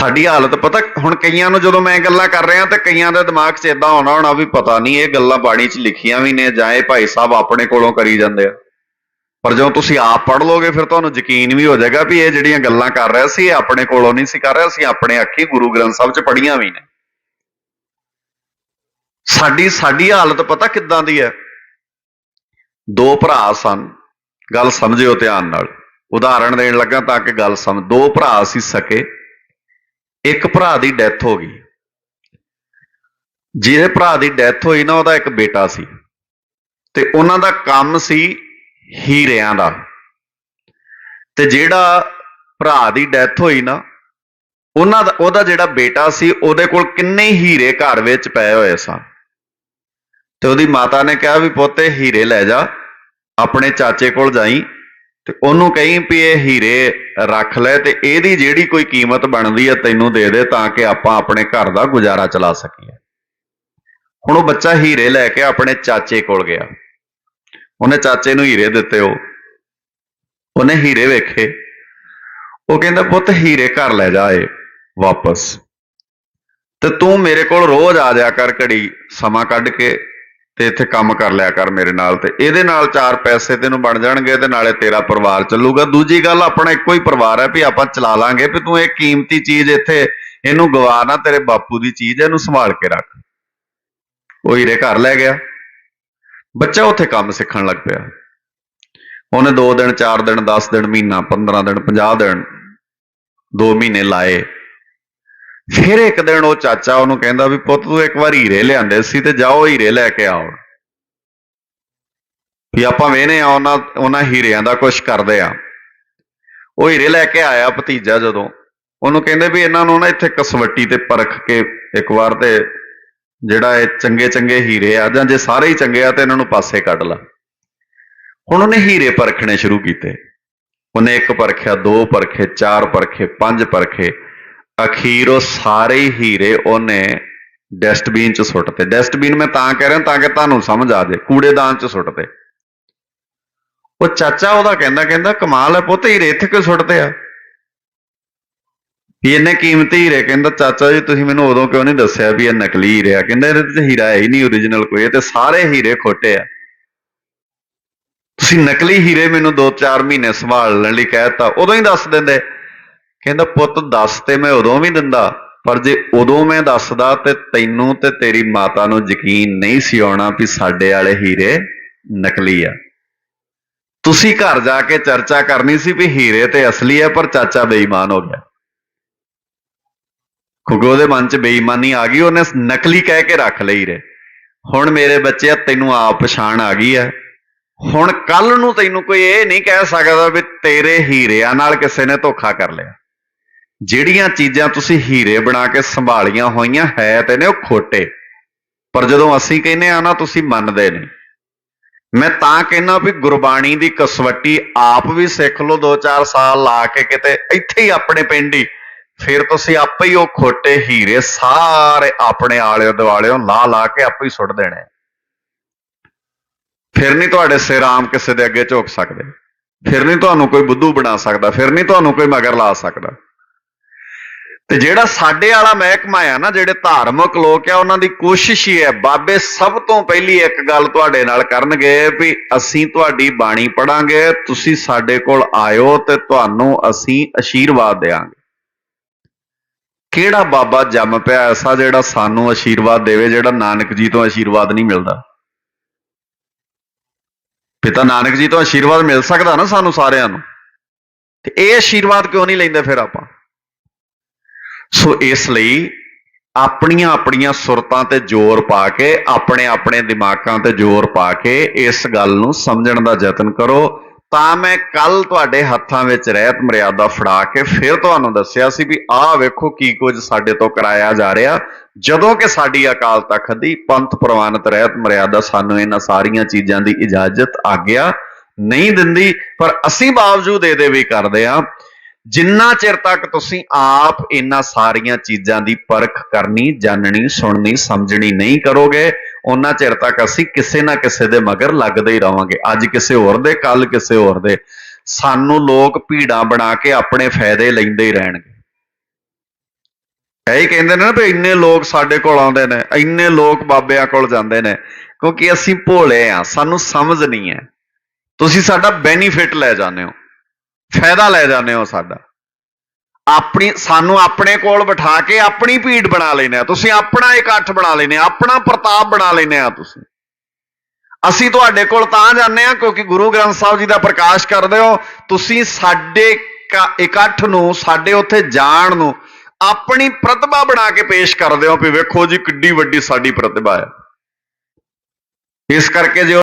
ਸਾਡੀ ਹਾਲਤ, ਪਤਾ, ਹੁਣ ਕਈਆਂ ਨੂੰ ਜਦੋਂ ਮੈਂ ਗੱਲਾਂ ਕਰ ਰਿਹਾ ਤੇ ਕਈਆਂ ਦੇ ਦਿਮਾਗ 'ਚ ਇਦਾਂ ਹੋਣਾ ਹੋਣਾ ਵੀ ਪਤਾ ਨਹੀਂ ਇਹ ਗੱਲਾਂ ਬਾਣੀ 'ਚ ਲਿਖੀਆਂ ਵੀ ਨੇ ਜਾਂ ਇਹ ਭਾਈ ਸਾਹਿਬ ਆਪਣੇ ਕੋਲੋਂ ਕਰੀ ਜਾਂਦੇ ਆ। ਪਰ ਜਦੋਂ ਤੁਸੀਂ ਆਪ ਪੜ੍ਹ ਲੋਗੇ ਫਿਰ ਤੁਹਾਨੂੰ ਯਕੀਨ ਵੀ ਹੋ ਜਾਏਗਾ ਵੀ ਇਹ ਜਿਹੜੀਆਂ ਗੱਲਾਂ ਕਰ ਰਿਹਾ ਸੀ ਇਹ ਆਪਣੇ ਕੋਲੋਂ ਨਹੀਂ ਸੀ ਕਰ ਰਿਹਾ ਸੀ ਆਪਣੇ ਅੱਖੀ ਗੁਰੂ ਗ੍ਰੰਥ ਸਾਹਿਬ 'ਚ ਪੜ੍ਹੀਆਂ ਵੀ ਨੇ। ਸਾਡੀ ਸਾਡੀ ਹਾਲਤ ਪਤਾ ਕਿੱਦਾਂ ਦੀ ਹੈ? ਦੋ ਭਰਾ ਸਨ, ਗੱਲ ਸਮਝਿਓ ਧਿਆਨ ਨਾਲ। ਉਦਾਹਰਣ ਦੇਣ ਲੱਗਾ ਤਾਂ ਕਿ ਗੱਲ ਸਮਝ, ਦੋ ਭਰਾ ਸੀ ਸਕੇ। ਇੱਕ ਭਰਾ ਦੀ ਡੈਥ ਹੋ ਗਈ। ਜਿਹਦੇ ਭਰਾ ਦੀ ਡੈਥ ਹੋਈ ਨਾ, ਉਹਦਾ ਇੱਕ ਬੇਟਾ ਸੀ। ਤੇ ਉਹਨਾਂ ਦਾ ਕੰਮ ਸੀ ਹੀਰਿਆਂ ਦਾ। ਤੇ ਜਿਹੜਾ ਭਰਾ ਦੀ ਡੈਥ ਹੋਈ ਨਾ, ਉਹਨਾਂ ਦਾ, ਉਹਦਾ ਜਿਹੜਾ ਬੇਟਾ ਸੀ, ਉਹਦੇ ਕੋਲ ਕਿੰਨੇ ਹੀਰੇ ਘਰ ਵਿੱਚ ਪਏ ਹੋਏ ਸਨ। ਤੇ ਉਹਦੀ ਮਾਤਾ ਨੇ ਕਿਹਾ ਵੀ ਪੁੱਤੇ ਹੀਰੇ ਲੈ ਜਾ, ਆਪਣੇ ਚਾਚੇ ਕੋਲ ਜਾਈ। ਤੇ ਉਹਨੂੰ ਕਹੀਂ ਵੀ ਇਹ ਹੀਰੇ ਰੱਖ ਲੈ ਤੇ ਇਹਦੀ ਜਿਹੜੀ ਕੋਈ ਕੀਮਤ ਬਣਦੀ ਹੈ ਤੈਨੂੰ ਦੇ ਦੇ ਤਾਂ ਕਿ ਆਪਾਂ ਆਪਣੇ ਘਰ ਦਾ ਗੁਜ਼ਾਰਾ ਚਲਾ ਸਕੀਏ। ਹੁਣ ਉਹ ਬੱਚਾ ਹੀਰੇ ਲੈ ਕੇ ਆਪਣੇ ਚਾਚੇ ਕੋਲ ਗਿਆ। ਉਹਨੇ ਚਾਚੇ ਨੂੰ ਹੀਰੇ ਦਿੱਤੇ ਉਹ। ਉਹਨੇ ਹੀਰੇ ਵੇਖੇ। ਉਹ ਕਹਿੰਦਾ, ਪੁੱਤ, ਹੀਰੇ ਘਰ ਲੈ ਜਾ ਏ ਵਾਪਸ। ਤੇ ਤੂੰ ਮੇਰੇ ਕੋਲ ਰੋਜ਼ ਆ ਜਾ ਕਰ ਘੜੀ ਸਮਾਂ ਕੱਢ ਕੇ। ਤੇ ਇੱਥੇ ਕੰਮ ਕਰ ਲਿਆ ਕਰ ਮੇਰੇ ਨਾਲ ਤੇ ਇਹਦੇ ਨਾਲ ਚਾਰ ਪੈਸੇ ਤੈਨੂੰ ਬਣ ਜਾਣਗੇ ਤੇ ਨਾਲੇ ਤੇਰਾ ਪਰਿਵਾਰ ਚੱਲੂਗਾ। ਦੂਜੀ ਗੱਲ, ਆਪਣਾ ਇੱਕੋ ਹੀ ਪਰਿਵਾਰ ਹੈ ਵੀ ਆਪਾਂ ਚਲਾ ਲਾਂਗੇ ਵੀ ਤੂੰ ਇਹ ਕੀਮਤੀ ਚੀਜ਼ ਇੱਥੇ, ਇਹਨੂੰ ਗਵਾ ਨਾ, ਤੇਰੇ ਬਾਪੂ ਦੀ ਚੀਜ਼ ਹੈ, ਇਹਨੂੰ ਸੰਭਾਲ ਕੇ ਰੱਖ। ਉਹ ਹੀਰੇ ਘਰ ਲੈ ਗਿਆ। ਬੱਚਾ ਉੱਥੇ ਕੰਮ ਸਿੱਖਣ ਲੱਗ ਪਿਆ। ਉਹਨੇ 2 ਦਿਨ 4 ਦਿਨ 10 ਦਿਨ, ਮਹੀਨਾ 15 ਦਿਨ 50 ਦਿਨ 2 ਮਹੀਨੇ ਲਾਏ। ਫਿਰ ਇੱਕ ਦਿਨ ਉਹ ਚਾਚਾ ਉਹਨੂੰ ਕਹਿੰਦਾ ਵੀ ਪੁੱਤ ਤੂੰ ਇੱਕ ਵਾਰ ਹੀਰੇ ਲਿਆਂਦੇ ਸੀ ਤੇ ਜਾਓ ਹੀਰੇ ਲੈ ਕੇ ਆਓ। ਵੀ ਆਪਾਂ ਵੇਨੇ ਆ, ਉਹਨਾਂ ਉਹਨਾਂ ਹੀਰਿਆਂ ਦਾ ਕੁਝ ਕਰਦੇ ਆ। ਉਹ ਹੀਰੇ ਲੈ ਕੇ ਆਇਆ ਭਤੀਜਾ ਜਦੋਂ। ਉਹਨੂੰ ਕਹਿੰਦੇ ਵੀ ਇਹਨਾਂ ਨੂੰ ਨਾ ਇੱਥੇ ਕਸਵੱਟੀ ਤੇ ਪਰਖ ਕੇ ਇੱਕ ਵਾਰ ਤੇ ਜਿਹੜਾ ਇਹ ਚੰਗੇ ਚੰਗੇ ਹੀਰੇ ਆ ਜਾਂ ਜੇ ਸਾਰੇ ਹੀ ਚੰਗੇ ਆ ਤੇ ਇਹਨਾਂ ਨੂੰ ਪਾਸੇ ਕੱਢ ਲਾ। ਹੁਣ ਉਹਨੇ ਹੀਰੇ ਪਰਖਣੇ ਸ਼ੁਰੂ ਕੀਤੇ। ਉਹਨੇ ਇੱਕ ਪਰਖਿਆ, ਦੋ ਪਰਖੇ, ਚਾਰ ਪਰਖੇ, ਪੰਜ ਪਰਖੇ। ਅਖੀਰ ਉਹ ਸਾਰੇ ਹੀਰੇ ਉਹਨੇ ਡਸਟਬਿਨ ਚ ਸੁੱਟਤੇ। ਡਸਟਬਿਨ ਮੈਂ ਤਾਂ ਕਹਿ ਰਿਹਾ ਤਾਂ ਕਿ ਤੁਹਾਨੂੰ ਸਮਝ ਆ ਜੇ, ਕੂੜੇਦਾਨ ਚ ਸੁੱਟਤੇ। ਉਹ ਚਾਚਾ ਉਹਦਾ ਕਹਿੰਦਾ ਕਹਿੰਦਾ, ਕਮਾਲ ਹੈ ਪੁੱਤ, ਹੀਰੇ ਇੱਥੇ ਕਿਉਂ ਸੁੱਟਦੇ ਆ? ਵੀ ਇਹਨੇ ਕੀਮਤੀ ਹੀਰੇ, ਕਹਿੰਦਾ, ਚਾਚਾ ਜੀ, ਤੁਸੀਂ ਮੈਨੂੰ ਉਦੋਂ ਕਿਉਂ ਨਹੀਂ ਦੱਸਿਆ ਵੀ ਇਹ ਨਕਲੀ ਹੀਰੇ ਆ? ਕਹਿੰਦਾ, ਇਹਦੇ ਤੇ ਹੀਰਾ ਹੈ ਹੀ ਨਹੀਂ ਓਰੀਜਨਲ ਕੋਈ, ਇਹ ਤੇ ਸਾਰੇ ਹੀਰੇ ਖੋਟੇ ਆ। ਤੁਸੀਂ ਨਕਲੀ ਹੀਰੇ ਮੈਨੂੰ 2-4 ਮਹੀਨੇ ਸੰਭਾਲਣ ਲਈ ਕਹਿਤਾ ਉਦੋਂ ਹੀ ਦੱਸ ਦਿੰਦੇ। ਕਹਿੰਦਾ, ਪੁੱਤ, ਦੱਸ ਤੇ ਮੈਂ ਉਦੋਂ ਵੀ ਦਿੰਦਾ, ਪਰ ਜੇ ਉਦੋਂ ਮੈਂ ਦੱਸਦਾ ਤੇ ਤੈਨੂੰ ਤੇ ਤੇਰੀ ਮਾਤਾ ਨੂੰ ਯਕੀਨ ਨਹੀਂ ਸੀ ਆਉਣਾ ਵੀ ਸਾਡੇ ਵਾਲੇ ਹੀਰੇ ਨਕਲੀ ਆ। ਤੁਸੀਂ ਘਰ ਜਾ ਕੇ ਚਰਚਾ ਕਰਨੀ ਸੀ ਵੀ ਹੀਰੇ ਤੇ ਅਸਲੀ ਹੈ ਪਰ ਚਾਚਾ ਬੇਈਮਾਨ ਹੋ ਗਿਆ। ਕਿਉਂਕਿ ਉਹਦੇ ਮਨ 'ਚ ਬੇਈਮਾਨੀ ਆ ਗਈ, ਉਹਨੇ ਨਕਲੀ ਕਹਿ ਕੇ ਰੱਖ ਲਈ ਰੇ ਹੁਣ ਮੇਰੇ ਬੱਚੇ, ਤੈਨੂੰ ਆਪ ਪਛਾਣ ਆ ਗਈ ਹੈ ਹੁਣ ਕੱਲ ਨੂੰ ਤੈਨੂੰ ਕੋਈ ਇਹ ਨਹੀਂ ਕਹਿ ਸਕਦਾ ਵੀ ਤੇਰੇ ਹੀਰਿਆਂ ਨਾਲ ਕਿਸੇ ਨੇ ਧੋਖਾ ਕਰ ਲਿਆ। ਜਿਹੜੀਆਂ ਚੀਜ਼ਾਂ ਤੁਸੀਂ ਹੀਰੇ ਬਣਾ ਕੇ ਸੰਭਾਲੀਆਂ ਹੋਈਆਂ ਹੈ ਤੇ ਨੇ ਉਹ ਖੋਟੇ। ਪਰ ਜਦੋਂ ਅਸੀਂ ਕਹਿੰਦੇ ਆ ਨਾ, ਤੁਸੀਂ ਮੰਨਦੇ ਨਹੀਂ। ਮੈਂ ਤਾਂ ਕਹਿੰਦਾ ਵੀ ਗੁਰਬਾਣੀ ਦੀ ਕਸਵੱਟੀ ਆਪ ਵੀ ਸਿੱਖ ਲਓ 2-4 ਸਾਲ ਲਾ ਕੇ ਕਿਤੇ ਇੱਥੇ ਹੀ ਆਪਣੇ ਪਿੰਡ ਹੀ। ਫਿਰ ਤੁਸੀਂ ਆਪੇ ਹੀ ਉਹ ਖੋਟੇ ਹੀਰੇ ਸਾਰੇ ਆਪਣੇ ਆਲੇ ਦੁਆਲਿਓਂ ਲਾ ਲਾ ਕੇ ਆਪੇ ਹੀ ਸੁੱਟ ਦੇਣੇ। ਫਿਰ ਨਹੀਂ ਤੁਹਾਡੇ ਸਿਰ ਆਮ ਕਿਸੇ ਦੇ ਅੱਗੇ ਝੁਕ ਸਕਦੇ। ਫਿਰ ਨਹੀਂ ਤੁਹਾਨੂੰ ਕੋਈ ਬੁੱਧੂ ਬਣਾ ਸਕਦਾ। ਫਿਰ ਨਹੀਂ ਤੁਹਾਨੂੰ ਕੋਈ ਮਗਰ ਲਾ ਸਕਦਾ। ਤੇ ਜਿਹੜਾ ਸਾਡੇ ਵਾਲਾ ਮਹਿਕਮਾ ਆ ਨਾ, ਜਿਹੜੇ ਧਾਰਮਿਕ ਲੋਕ ਆ, ਉਹਨਾਂ ਦੀ ਕੋਸ਼ਿਸ਼ ਹੀ ਹੈ, ਬਾਬੇ ਸਭ ਤੋਂ ਪਹਿਲੀ ਇੱਕ ਗੱਲ ਤੁਹਾਡੇ ਨਾਲ ਕਰਨਗੇ ਵੀ ਅਸੀਂ ਤੁਹਾਡੀ ਬਾਣੀ ਪੜਾਂਗੇ, ਤੁਸੀਂ ਸਾਡੇ ਕੋਲ ਆਇਓ ਤੇ ਤੁਹਾਨੂੰ ਅਸੀਂ ਅਸ਼ੀਰਵਾਦ ਦੇਵਾਂਗੇ ਕਿਹੜਾ ਬਾਬਾ ਜੰਮ ਪਿਆ ਐਸਾ ਜਿਹੜਾ ਸਾਨੂੰ ਅਸ਼ੀਰਵਾਦ ਦੇਵੇ, ਜਿਹੜਾ ਨਾਨਕ ਜੀ ਤੋਂ ਅਸ਼ੀਰਵਾਦ ਨਹੀਂ ਮਿਲਦਾ? ਪਿਤਾ ਨਾਨਕ ਜੀ ਤੋਂ ਅਸ਼ੀਰਵਾਦ ਮਿਲ ਸਕਦਾ ਨਾ ਸਾਨੂੰ ਸਾਰਿਆਂ ਨੂੰ? ਤੇ ਇਹ ਅਸ਼ੀਰਵਾਦ ਕਿਉਂ ਨਹੀਂ ਲੈਂਦੇ ਫਿਰ ਆਪਾਂ? ਸੋ ਇਸ ਲਈ ਆਪਣੀਆਂ ਆਪਣੀਆਂ ਸੁਰਤਾਂ ਤੇ ਜ਼ੋਰ ਪਾ ਕੇ, ਆਪਣੇ ਆਪਣੇ ਦਿਮਾਗਾਂ ਤੇ ਜ਼ੋਰ ਪਾ ਕੇ ਇਸ ਗੱਲ ਨੂੰ ਸਮਝਣ ਦਾ ਯਤਨ ਕਰੋ। ਤਾਂ ਮੈਂ ਕੱਲ ਤੁਹਾਡੇ ਹੱਥਾਂ ਵਿੱਚ ਰਹਿਤ ਮਰਿਆਦਾ ਫੜਾ ਕੇ ਫਿਰ ਤੁਹਾਨੂੰ ਦੱਸਿਆ ਸੀ ਵੀ ਆਹ ਵੇਖੋ ਕੀ ਕੁਝ ਸਾਡੇ ਤੋਂ ਕਰਾਇਆ ਜਾ ਰਿਹਾ। ਜਦੋਂ ਕਿ ਸਾਡੀ ਅਕਾਲ ਤਖਤ ਦੀ ਪੰਥ ਪ੍ਰਵਾਨਿਤ ਰਹਿਤ ਮਰਿਆਦਾ ਸਾਨੂੰ ਇਹਨਾਂ ਸਾਰੀਆਂ ਚੀਜ਼ਾਂ ਦੀ ਇਜਾਜ਼ਤ ਆਗਿਆ ਨਹੀਂ ਦਿੰਦੀ, ਪਰ ਅਸੀਂ ਬਾਵਜੂਦ ਇਹਦੇ ਵੀ ਕਰਦੇ ਆ ਜਿੰਨਾ ਚਿਰ ਤੱਕ ਤੁਸੀਂ ਆਪ ਇਹਨਾਂ ਸਾਰੀਆਂ ਚੀਜ਼ਾਂ ਦੀ ਪਰਖ ਕਰਨੀ, ਜਾਣਨੀ, ਸੁਣਨੀ, ਸਮਝਣੀ ਨਹੀਂ ਕਰੋਗੇ, ਉਹਨਾਂ ਚਿਰ ਤੱਕ ਅਸੀਂ ਕਿਸੇ ਨਾ ਕਿਸੇ ਦੇ ਮਗਰ ਲੱਗਦੇ ਹੀ ਰਵਾਂਗੇ। ਅੱਜ ਕਿਸੇ ਹੋਰ ਦੇ ਕੱਲ ਕਿਸੇ ਹੋਰ ਦੇ। ਸਾਨੂੰ ਲੋਕ ਭੀੜਾਂ ਬਣਾ ਕੇ ਆਪਣੇ ਫਾਇਦੇ ਲੈਂਦੇ ਹੀ ਰਹਿਣਗੇ। ਇਹ ਹੀ ਕਹਿੰਦੇ ਨੇ ਨਾ ਵੀ ਇੰਨੇ ਲੋਕ ਸਾਡੇ ਕੋਲ ਆਉਂਦੇ ਨੇ, ਇੰਨੇ ਲੋਕ ਬਾਬਿਆਂ ਕੋਲ ਜਾਂਦੇ ਨੇ, ਕਿਉਂਕਿ ਅਸੀਂ ਭੋਲੇ ਆ ਸਾਨੂੰ ਸਮਝ ਨਹੀਂ ਹੈ। ਤੁਸੀਂ ਸਾਡਾ ਬੈਨੀਫਿਟ ਲੈ ਜਾਂਦੇ ਹੋ। ਫਾਇਦਾ ਲੈ ਜਾਂਦੇ ਹੋ ਸਾਡਾ। ਆਪਣੀ, ਸਾਨੂੰ ਆਪਣੇ ਕੋਲ ਬਿਠਾ ਕੇ ਆਪਣੀ ਭੀੜ ਬਣਾ ਲੈਨੇ ਆ। ਤੁਸੀਂ ਆਪਣਾ ਇਕੱਠ ਬਣਾ ਲੈਨੇ ਆ, ਆਪਣਾ ਪ੍ਰਤਾਪ ਬਣਾ ਲੈਨੇ ਆ ਤੁਸੀਂ। ਅਸੀਂ ਤੁਹਾਡੇ ਕੋਲ ਤਾਂ ਜਾਂਦੇ ਆ ਕਿਉਂਕਿ ਗੁਰੂ ਗ੍ਰੰਥ ਸਾਹਿਬ ਜੀ ਦਾ ਪ੍ਰਕਾਸ਼ ਕਰਦੇ ਹੋ। ਤੁਸੀਂ ਸਾਡੇ ਇਕੱਠ ਨੂੰ, ਸਾਡੇ ਉੱਥੇ ਜਾਣ ਨੂੰ ਆਪਣੀ ਪ੍ਰਤਿਭਾ ਬਣਾ ਕੇ ਪੇਸ਼ ਕਰਦੇ ਹੋ ਵੀ ਵੇਖੋ ਜੀ ਕਿੱਡੀ ਵੱਡੀ ਸਾਡੀ ਪ੍ਰਤਿਭਾ ਹੈ। ਇਸ ਕਰਕੇ ਜੇ